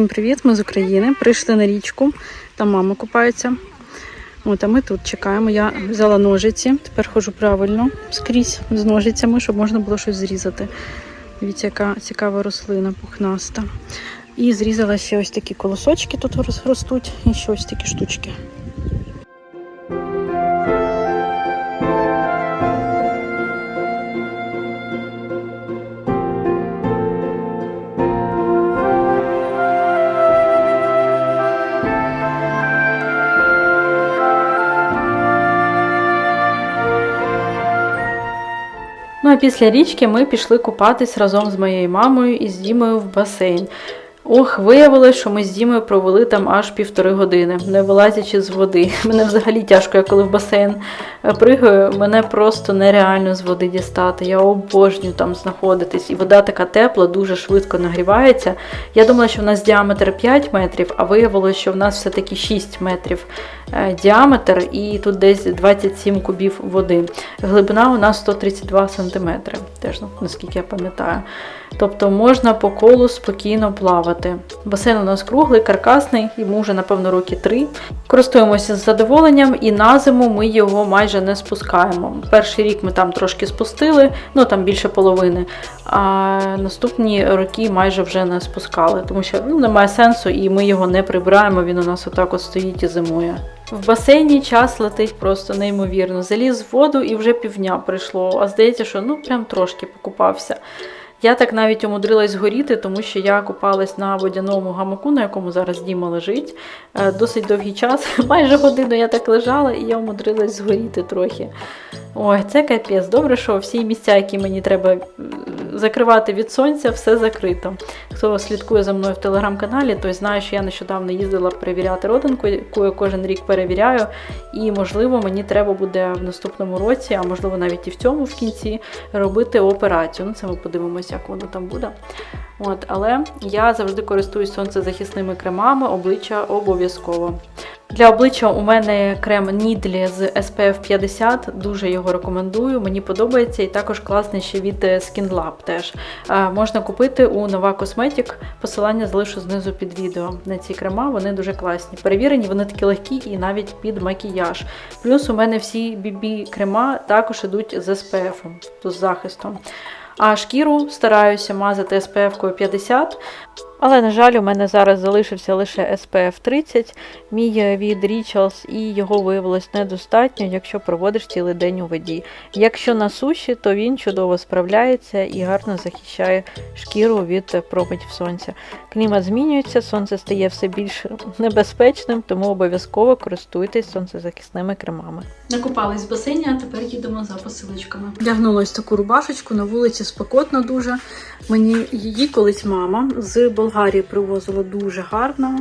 Всім привіт! Ми з України. Прийшли на річку. Там мама купається. От, а ми тут чекаємо. Я взяла ножиці. Тепер ходжу правильно скрізь з ножицями, щоб можна було щось зрізати. Дивіться, яка цікава рослина, пухнаста. І зрізала ще ось такі колосочки тут ростуть, і ще ось такі штучки. Ну а після річки ми пішли купатись разом з моєю мамою і з Дімою в басейн. Ох, виявилось, що ми з Дімою провели там аж півтори години, не вилазячи з води. Мене взагалі тяжко, я коли в басейн пригаю, мене просто нереально з води дістати. Я обожнюю там знаходитись. І вода така тепла, дуже швидко нагрівається. Я думала, що в нас діаметр 5 метрів, а виявилось, що в нас все-таки 6 метрів е, діаметр, і тут десь 27 кубів води. Глибина у нас 132 сантиметри, теж ну, наскільки я пам'ятаю. Тобто можна по колу спокійно плавати. Басейн у нас круглий, каркасний, йому вже, напевно, роки три. Користуємося з задоволенням, і на зиму ми його майже не спускаємо. Перший рік ми там трошки спустили, ну там більше половини. А наступні роки майже вже не спускали, тому що ну, немає сенсу, і ми його не прибираємо. Він у нас отак от стоїть і зимує. В басейні час летить просто неймовірно. Заліз в воду і вже півдня прийшло. А здається, що ну прям трошки покупався. Я так навіть умудрилась згоріти, тому що я купалась на водяному гамаку, на якому зараз Діма лежить. Е, Досить довгий час, майже годину я так лежала, і я умудрилась згоріти трохи. Ой, це капець. Добре, що всі місця, які мені треба закривати від сонця, все закрито. Хто слідкує за мною в телеграм-каналі, той знає, що я нещодавно їздила перевіряти родинку, яку я кожен рік перевіряю. І, можливо, мені треба буде в наступному році, а можливо навіть і в цьому в кінці, робити операцію. Ну, це ми подивимося, як воно там буде. От, але я завжди користуюсь сонцезахисними кремами, обличчя обов'язково. Для обличчя у мене крем Нідлі з SPF 50, дуже його рекомендую. Мені подобається і також класний ще від е, Skin Lab теж. Е, Можна купити у Nova Cosmetic. Посилання залишу знизу під відео на ці крема. Вони дуже класні. Перевірені, вони такі легкі і навіть під макіяж. Плюс у мене всі BB крема також ідуть з SPF, з захистом. А шкіру стараюся мазати SPF 50. Але, на жаль, у мене зараз залишився лише SPF 30, мій е, від Rituals, і його виявилось недостатньо, якщо проводиш цілий день у воді. Якщо на суші, то він чудово справляється і гарно захищає шкіру від е, променів сонця. Клімат змінюється, сонце стає все більш небезпечним, тому обов'язково користуйтесь сонцезахисними кремами. Накупались в басейні, а тепер їдемо за посилочками. Вдягнула ось таку рубашечку, на вулиці спекотно дуже. Мені її колись мама з Болгарії привозила дуже гарно.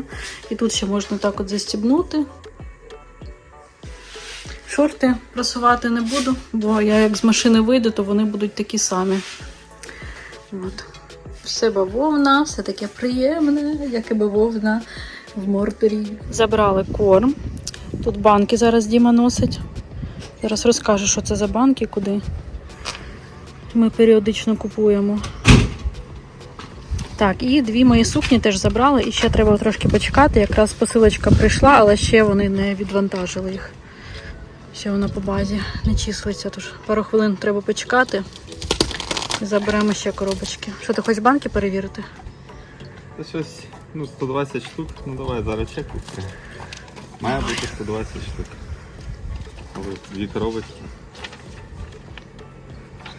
І тут ще можна так от застібнути. Шорти просувати не буду, бо я як з машини вийду, то вони будуть такі самі. От. Все бавовна, все таке приємне, як і бавовна в Мордорі. Забрали корм. Тут банки зараз Діма носить. Зараз розкажу, що це за банки, куди ми періодично купуємо. Так, і дві мої сукні теж забрали, і ще треба трошки почекати. Якраз посилочка прийшла, але ще вони не відвантажили їх. Ще вона по базі не числиться, тож пару хвилин треба почекати. І заберемо ще коробочки. Що ти хочеш банки перевірити? Це щось, ну, 120 штук, ну давай зараз чек. Має бути 120 штук. Ось Дві коробочки.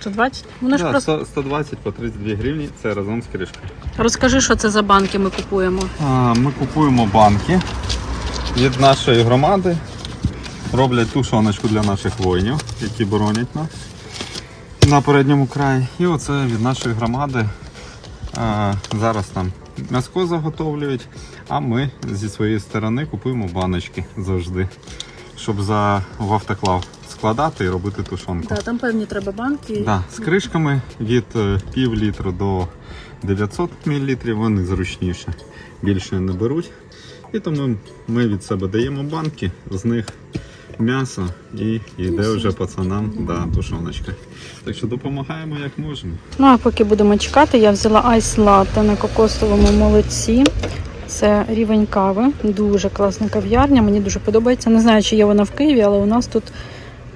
120? Вони ж Да, просто. 100 120 по 32 гривні, це разом з кришкою. Розкажи, що це за банки ми купуємо. А, ми купуємо банки від нашої громади. Роблять тушоночку для наших воїнів, які боронять нас на передньому краї. І оце від нашої громади. А, зараз там м'яско заготовлюють, а ми зі своєї сторони купуємо баночки завжди, щоб за в автоклав складати і робити тушонку. Так, там певні треба банки. Да, з кришками від е, пів літру до 900 мл вони зручніше, більше не беруть. І тому ми від себе даємо банки, з них м'ясо і йде вже пацанам да, тушоночка. Так що допомагаємо як можемо. Ну а поки будемо чекати, я взяла айс латте на кокосовому молоці. Це рівень кави. Дуже класна кав'ярня. Мені дуже подобається. Не знаю, чи є вона в Києві, але у нас тут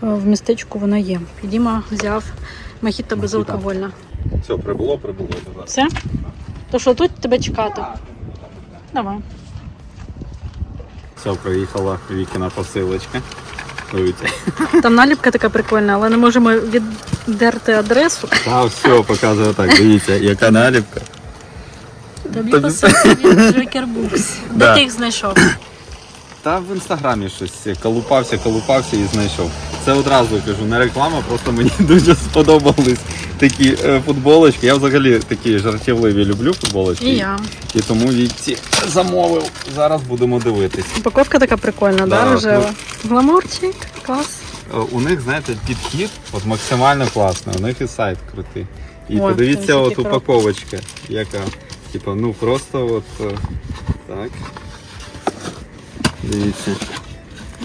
в містечку вона є. І Діма взяв мохіто безалкогольне. Все, прибуло, прибуло. давай. Все? То що тут тебе чекати? Давай. Все, приїхала Вікіна посилочка. Дивіться. Там наліпка така прикольна, але не можемо віддерти адресу. Та все, показує так. Дивіться, яка наліпка. Тобі Тобі- посилки від Де Да. ти їх знайшов? Та в інстаграмі щось колупався, колупався і знайшов. Це одразу кажу, не реклама, просто мені дуже сподобались такі е, футболочки. Я взагалі такі жартівливі люблю футболочки. І я. І тому Вікці замовив. Зараз будемо дивитись. Упаковка така прикольна, да, Да, рожева? Гламурчик, клас. Е, У них, знаєте, підхід от максимально класний. У них і сайт крутий. І Ой, подивіться, там от упаковочка, яка. Типа, ну просто от е, так. Дивіться.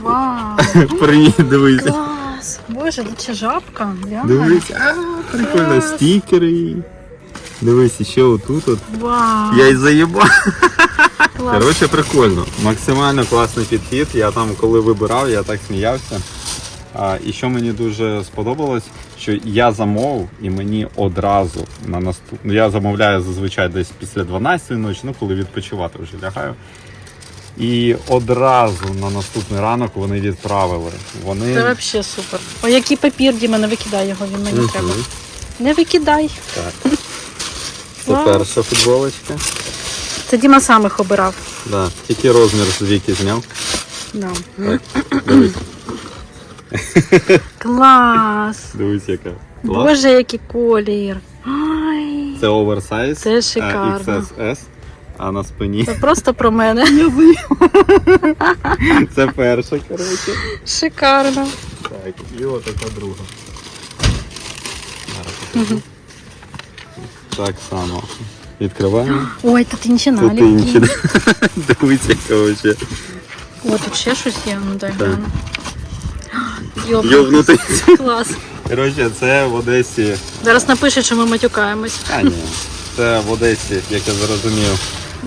Вау, Привіт, дивіться. клас. Боже, тут ще жабка. Дивись, а, прикольно, стікери. Дивись, ще отут. От. Вау, Я й заїбав. Коротше, прикольно. Максимально класний підхід. Я там, коли вибирав, я так сміявся. А, і що мені дуже сподобалось, що я замовив і мені одразу на наступ... ну, Я замовляю зазвичай десь після 12 ночі, ну коли відпочивати вже лягаю. І одразу на наступний ранок вони відправили. Вони Це взагалі супер. О, який папір, Діма, не викидай його, він мені Мгм. треба. Не викидай. Так. Це Вау. перша футболочка. Це Діма сам їх обирав. Да. Тільки розмір з віки зняв. Да. Так, дивись, Клас. дивись, яка. Клас. Боже, який колір. Ай, Це оверсайз. Це а, шикарно. XSS, а на спині. це просто про мене. Це перша, коротше. Шикарно. Так, і от така друга. Так само. Відкриваємо. Ой, тут інші Тут наліпки. інші. Дивись. О, тут ще щось є, ну дай Так. гляну. Йоп, Йовнутий. клас. Коротше, це в Одесі. Зараз напишуть, що ми матюкаємось. А, ні. Це в Одесі, як я зрозумів,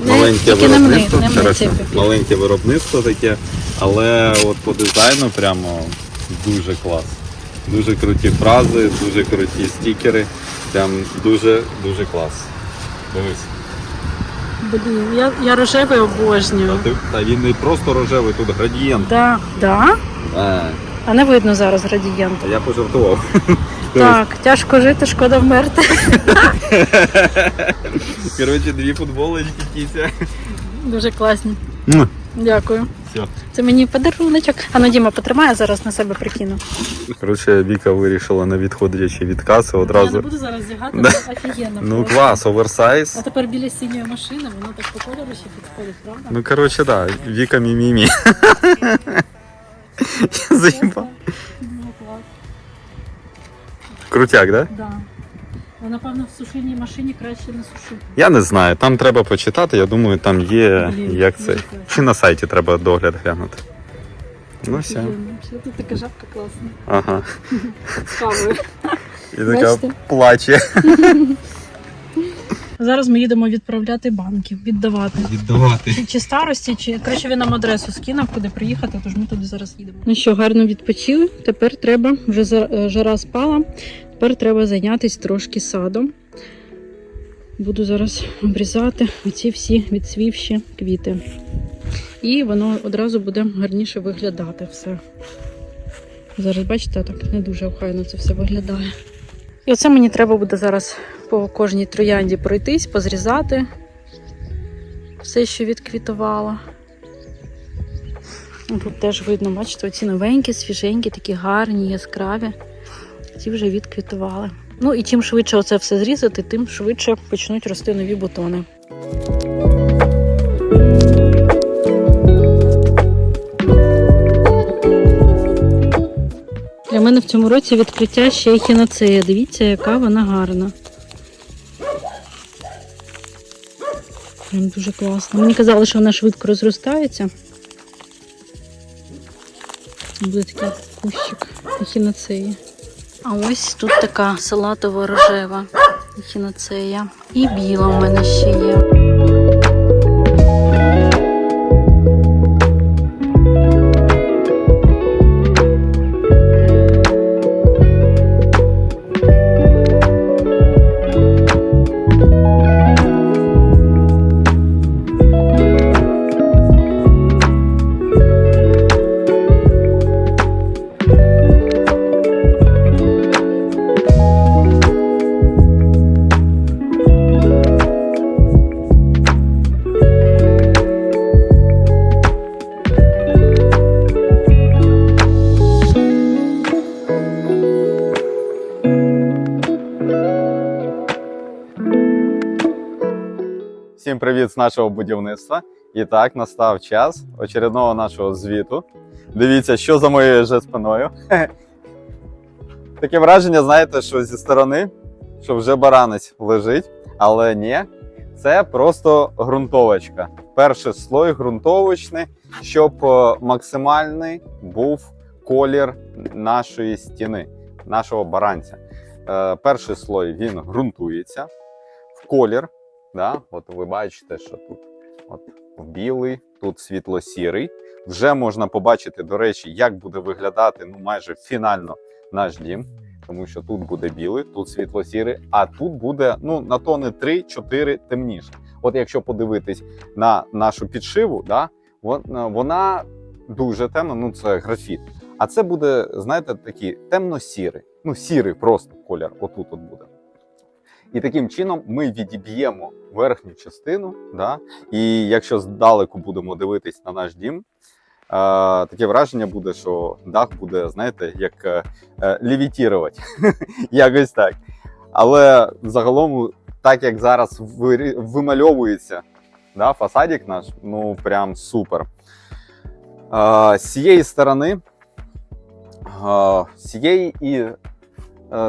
маленьке не виробництво. не мни Хорошо. маленьке виробництво таке, але от по дизайну прямо дуже клас. Дуже круті фрази, дуже круті стікери. Прям дуже дуже клас. Дивись. Блін, я, я рожевий обожнюю. Та, ти- та він не просто рожевий, тут градієнт. Да, да? А, А не видно зараз градієнт. я пожартував. Так, тяжко жити, шкода вмерти. Коротше, дві футболочки кіся. Дуже класні. Дякую. Все. Це мені подаруночок. А ну Діма, потримай, я зараз на себе прикину. Коротше, Віка вирішила на відходячі від каси Я не буду зараз зігати, Да. офігенно. Ну просто. клас, оверсайз. А тепер біля синьої машини, воно так по кольору ще підходить, правда? Ну, коротше, да, Віка мімімі. Заїбав. Ну, клас. Крутяк, да? Да. Ну, напевно, в сушильній машині краще не сушити. Я не знаю, там треба почитати, я думаю, там є Блін, як це. дуже класно. Чи на сайті треба догляд глянути. Ну все. Що тут така жабка класна. Ага. З кавою. І така Бачите? плаче. Зараз ми їдемо відправляти банки, віддавати. Віддавати. Чи, чи старості, чи краще він нам адресу скинув, куди приїхати, тож ми туди зараз їдемо. Ну що, гарно відпочили. Тепер треба, вже за- е, жара спала, тепер треба зайнятися трошки садом. Буду зараз обрізати оці всі відсвівші квіти. І воно одразу буде гарніше виглядати все. Зараз, бачите, так не дуже охайно це все виглядає. І оце мені треба буде зараз по кожній троянді пройтись, позрізати все, що відквітувало. Тут теж видно, бачите, оці новенькі, свіженькі, такі гарні, яскраві. Ці вже відквітували. Ну і чим швидше оце все зрізати, тим швидше почнуть рости нові бутони. Для мене в цьому році відкриття ще й хіноцея. Дивіться, яка вона гарна. Прям дуже класно. Мені казали, що вона швидко розростається. Буде такий кущик ехінацеї. А ось тут така салатова рожева хіноцея. І біла в мене ще є. Привіт з нашого будівництва. І так, настав час очередного нашого звіту. Дивіться, що за моєю же спиною. Таке враження, знаєте, що зі сторони, що вже баранець лежить, але ні, це просто ґрунтовочка. Перший слой ґрунтовочний, щоб е, максимальний був колір нашої стіни, нашого баранця. Е, перший слой він ґрунтується в колір. Да? От ви бачите, що тут от білий, тут світло-сірий. Вже можна побачити, до речі, як буде виглядати ну, майже фінально наш дім. Тому що тут буде білий, тут світло-сірий, а тут буде ну, на тони 3-4 темніше. От якщо подивитись на нашу підшиву, да, вона дуже темна, ну це графіт. А це буде, знаєте, такий темно-сірий. Ну, сірий просто колір, отут от буде. І таким чином ми відіб'ємо верхню частину. Да? І якщо здалеку будемо дивитись на наш дім, е, таке враження буде, що дах буде, знаєте, як е, е, лівітірувати. Якось так. Але загалом, так як зараз вимальовується да, фасадік наш, ну прям супер. Е, з цієї сторони, е, з цієї і е,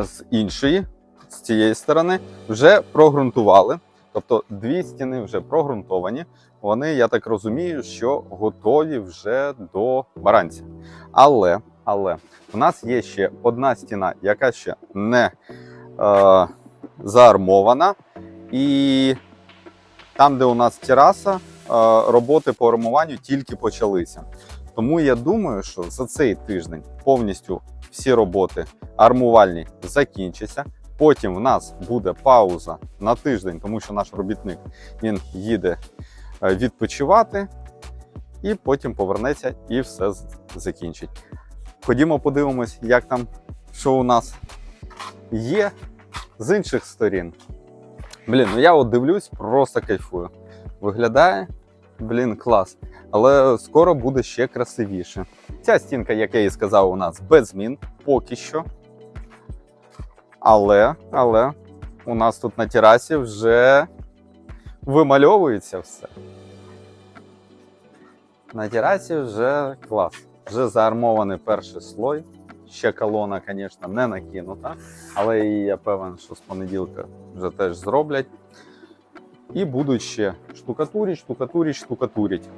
з іншої, з цієї сторони, вже прогрунтували. Тобто дві стіни вже прогрунтовані. Вони, я так розумію, що готові вже до баранця. Але, але у нас є ще одна стіна, яка ще не е, заармована. І там, де у нас тераса, е, роботи по армуванню тільки почалися. Тому я думаю, що за цей тиждень повністю всі роботи армувальні закінчаться. Потім в нас буде пауза на тиждень, тому що наш робітник він їде е, відпочивати, і потім повернеться і все закінчить. Ходімо, подивимось, як там, що у нас є з інших сторін. Блін, ну я от дивлюсь, просто кайфую. Виглядає, блін, клас. Але скоро буде ще красивіше. Ця стінка, як я і сказав, у нас без змін поки що. Але, але у нас тут на терасі вже вимальовується все. На терасі вже клас. Вже заармований перший слой. Ще колона, звісно, не накинута, але я певен, що з понеділка вже теж зроблять. І будуть ще штукатурить, штукатурить, штукатурить.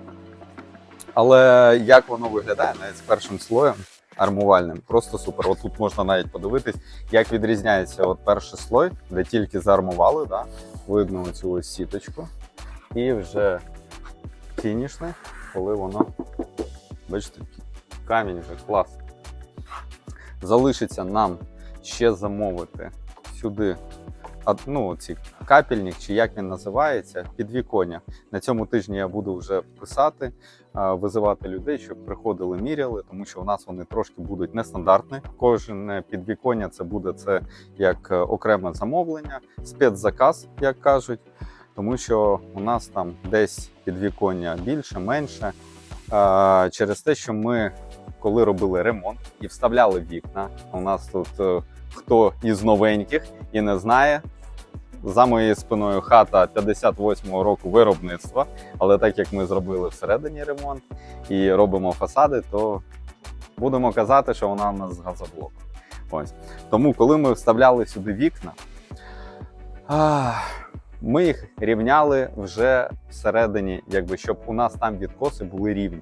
Але як воно виглядає навіть з першим слоєм армувальним, просто супер. От тут можна навіть подивитись, як відрізняється от перший слой, де тільки заармували, да? видно цю ось сіточку. І вже фінішний, коли воно, бачите, камінь вже клас. Залишиться нам ще замовити сюди ну, ці капельник, чи як він називається, підвіконня. На цьому тижні я буду вже писати, визивати людей, щоб приходили, міряли, тому що у нас вони трошки будуть нестандартні. Кожне підвіконня це буде це як е, окреме замовлення, спецзаказ, як кажуть. Тому що у нас там десь підвіконня більше, менше. Через те, що ми, коли робили ремонт і вставляли вікна, у нас тут е, хто із новеньких і не знає. За моєю спиною хата 58-го року виробництва, але так як ми зробили всередині ремонт і робимо фасади, то будемо казати, що вона у нас з газоблоку. Ось. Тому, коли ми вставляли сюди вікна, ми їх рівняли вже всередині, якби, щоб у нас там відкоси були рівні.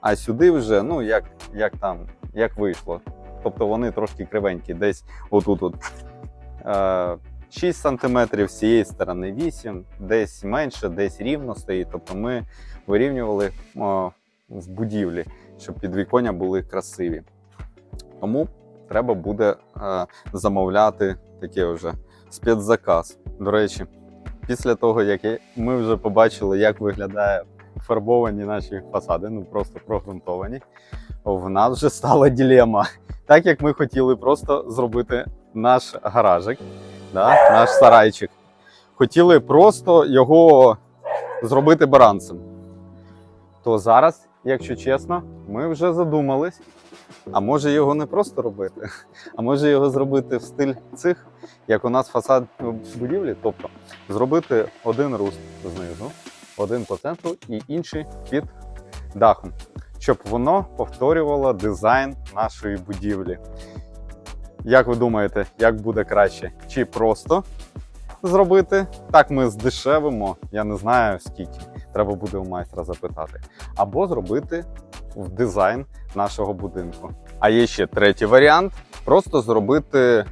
А сюди вже, ну як, як там, як вийшло. Тобто вони трошки кривенькі, десь отут. От, е, 6 см, з цієї сторони 8, десь менше, десь рівно стоїть. Тобто ми вирівнювали о, в будівлі, щоб підвіконня були красиві. Тому треба буде е, замовляти таке вже спецзаказ. До речі, після того, як ми вже побачили, як виглядає фарбовані наші фасади, ну просто прогрунтовані, в нас вже стала ділема. Так як ми хотіли просто зробити наш гаражик, да, наш сарайчик. Хотіли просто його зробити баранцем. То зараз, якщо чесно, ми вже задумались А може його не просто робити, а може його зробити в стиль цих, як у нас фасад будівлі, тобто зробити один руст знизу, один по центру і інший під дахом, щоб воно повторювало дизайн нашої будівлі. Як ви думаєте, як буде краще? Чи просто зробити? Так ми здешевимо, я не знаю скільки. Треба буде у майстра запитати. Або зробити в дизайн нашого будинку. А є ще третій варіант: просто зробити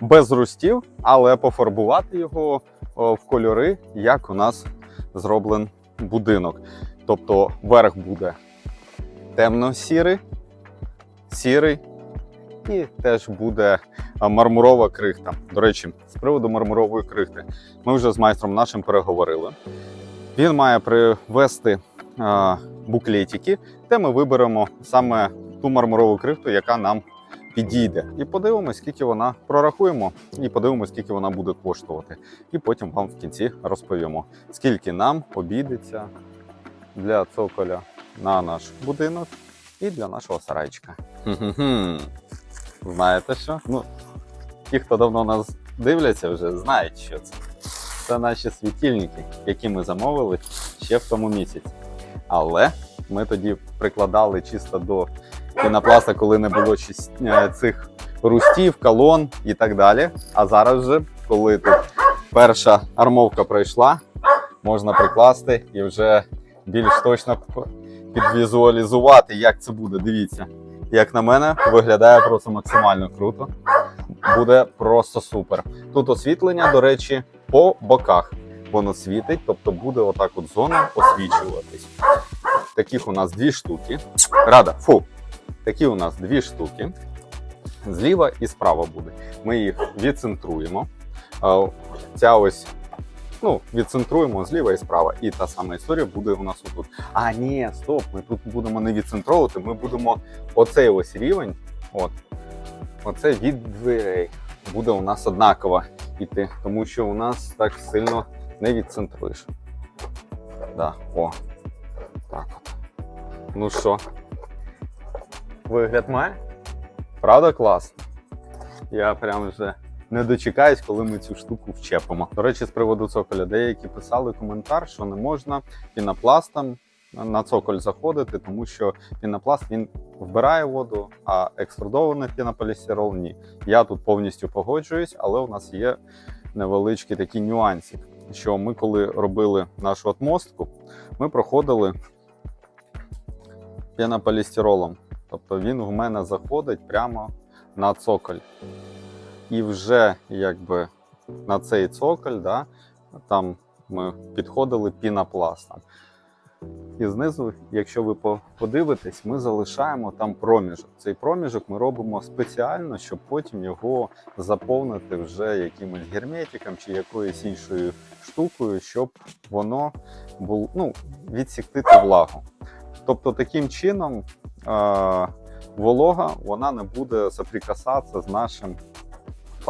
без рустів, але пофарбувати його в кольори, як у нас зроблений будинок. Тобто верх буде темно-сірий, сірий і теж буде мармурова крихта. До речі, з приводу мармурової крихти, ми вже з майстром нашим переговорили. Він має привезти а, буклетики, де ми виберемо саме ту мармурову крихту, яка нам підійде. І подивимось, скільки вона прорахуємо, і подивимось, скільки вона буде коштувати. І потім вам в кінці розповімо, скільки нам обійдеться для цоколя на наш будинок і для нашого сарайчика. Знаєте що? Ну, ті, хто давно нас дивляться, вже знають, що це. Це наші світильники, які ми замовили ще в тому місяці. Але ми тоді прикладали чисто до пінопласта, коли не було е, цих рустів, колон і так далі. А зараз вже, коли тут перша армовка пройшла, можна прикласти і вже більш точно підвізуалізувати, як це буде. Дивіться, як на мене, виглядає просто максимально круто. Буде просто супер. Тут освітлення, до речі, по боках воно світить, тобто буде отак от зона освічуватись. Таких у нас дві штуки. Рада, фу. Такі у нас дві штуки. Зліва і справа буде. Ми їх відцентруємо. Е, Ця ось, ну, відцентруємо зліва і справа. І та сама історія буде у нас отут. А, ні, стоп, ми тут будемо не відцентровувати, ми будемо оцей ось рівень. От, оце від дверей буде у нас однаково іти, тому що у нас так сильно не відцентруєш. Да, о. Так от. Ну що, вигляд має? Правда класно? Я прям вже не дочекаюсь, коли ми цю штуку вчепимо. До речі, з приводу цоколя, деякі писали коментар, що не можна пінопластом на цоколь заходити, тому що пінопласт він вбирає воду, а екструдований пінополістирол ні. Я тут повністю погоджуюсь, але у нас є невеличкі такі нюанси. Що ми, коли робили нашу отмостку, ми проходили пінополістиролом. Тобто він в мене заходить прямо на цоколь. І вже якби на цей цоколь, да, там ми підходили пінопластом. І знизу, якщо ви подивитесь, ми залишаємо там проміжок. Цей проміжок ми робимо спеціально, щоб потім його заповнити вже якимось герметиком чи якоюсь іншою штукою, щоб воно було ну, відсікти ту влагу. Тобто таким чином е- волога вона не буде соприкасатися з нашим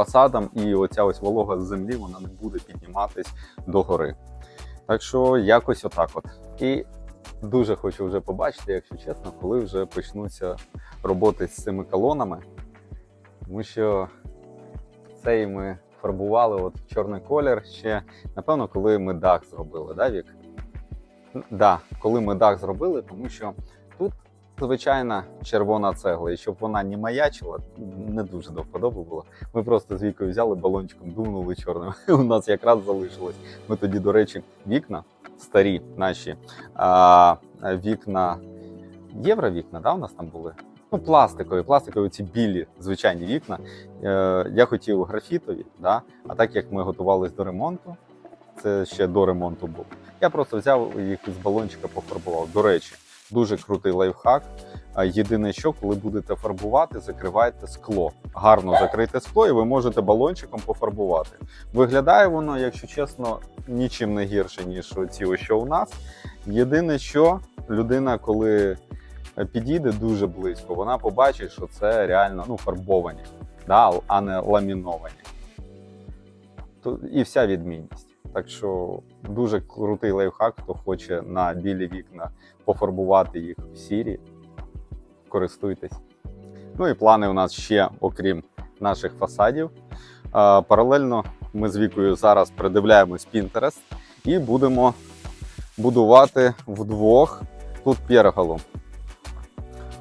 фасадом, і оця ось волога з землі вона не буде підніматись догори. Так що якось отак от. І дуже хочу вже побачити, якщо чесно, коли вже почнуться роботи з цими колонами. Тому що цей ми фарбували от в чорний колір ще, напевно, коли ми дах зробили, да, Вік? Да, коли ми дах зробили, тому що тут звичайна червона цегла, і щоб вона не маячила, не дуже до вподоби було. Ми просто з вікою взяли балончиком, дунули чорним. У нас якраз залишилось. Ми тоді, до речі, вікна старі наші а, вікна, євровікна, да, у нас там були. Ну, пластикові, пластикові ці білі звичайні вікна. Е, я хотів графітові, да? а так як ми готувалися до ремонту, це ще до ремонту був. Я просто взяв їх із балончика пофарбував. До речі, дуже крутий лайфхак. Єдине, що коли будете фарбувати, закривайте скло. Гарно закрийте скло, і ви можете балончиком пофарбувати. Виглядає воно, якщо чесно, нічим не гірше, ніж ці, що у нас. Єдине, що людина, коли підійде дуже близько, вона побачить, що це реально ну, фарбовані, да, а не ламіновані. І вся відмінність. Так що дуже крутий лайфхак, хто хоче на білі вікна пофарбувати їх в сірі. Користуйтесь. Ну і плани у нас ще, окрім наших фасадів. Паралельно ми з Вікою зараз придивляємось Pinterest і будемо будувати вдвох тут перголу.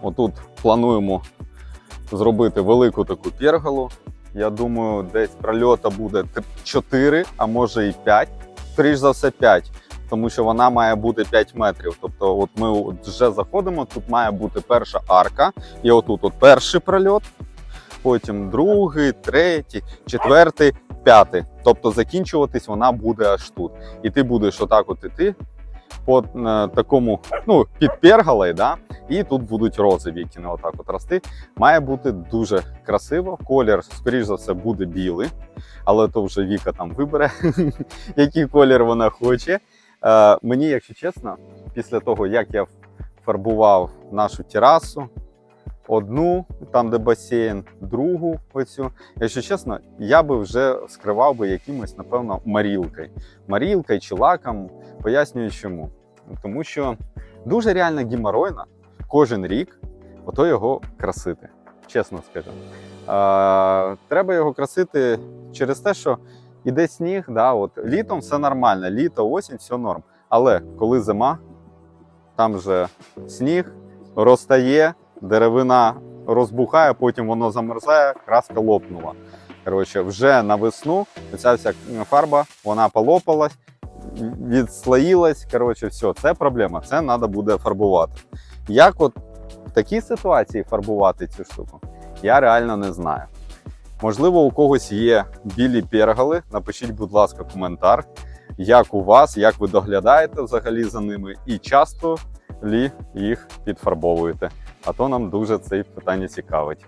Отут плануємо зробити велику таку перголу. Я думаю, десь прольота буде 4, а може і 5. Скоріш за все 5, тому що вона має бути 5 метрів. Тобто, от ми вже заходимо, тут має бути перша арка, і отут от перший прольот, потім другий, третій, четвертий, п'ятий. Тобто закінчуватись вона буде аж тут. І ти будеш отак от іти по е, такому, ну, під да? і тут будуть рози вікіни отак от рости. Має бути дуже красиво. Колір, скоріш за все, буде білий, але то вже Віка там вибере, який колір вона хоче. Е, мені, якщо чесно, після того, як я фарбував нашу терасу, одну, там де басейн, другу оцю, якщо чесно, я би вже скривав би якимось, напевно, марілкою. Марілкою чи лаком. Пояснюю чому. Тому що дуже реально геморойно кожен рік ото його красити. Чесно скажу. Е, треба його красити через те, що іде сніг, да, от, літом все нормально, літо, осінь, все норм. Але коли зима, там вже сніг розтає, деревина розбухає, потім воно замерзає, краска лопнула. Коротше, вже на весну ця вся фарба вона полопалась, відслоїлась. Коротше, все, це проблема. Це треба буде фарбувати. Як от в такій ситуації фарбувати цю штуку, я реально не знаю. Можливо, у когось є білі перголи. Напишіть, будь ласка, коментар, як у вас, як ви доглядаєте взагалі за ними, і часто лі їх підфарбовуєте. А то нам дуже це питання цікавить.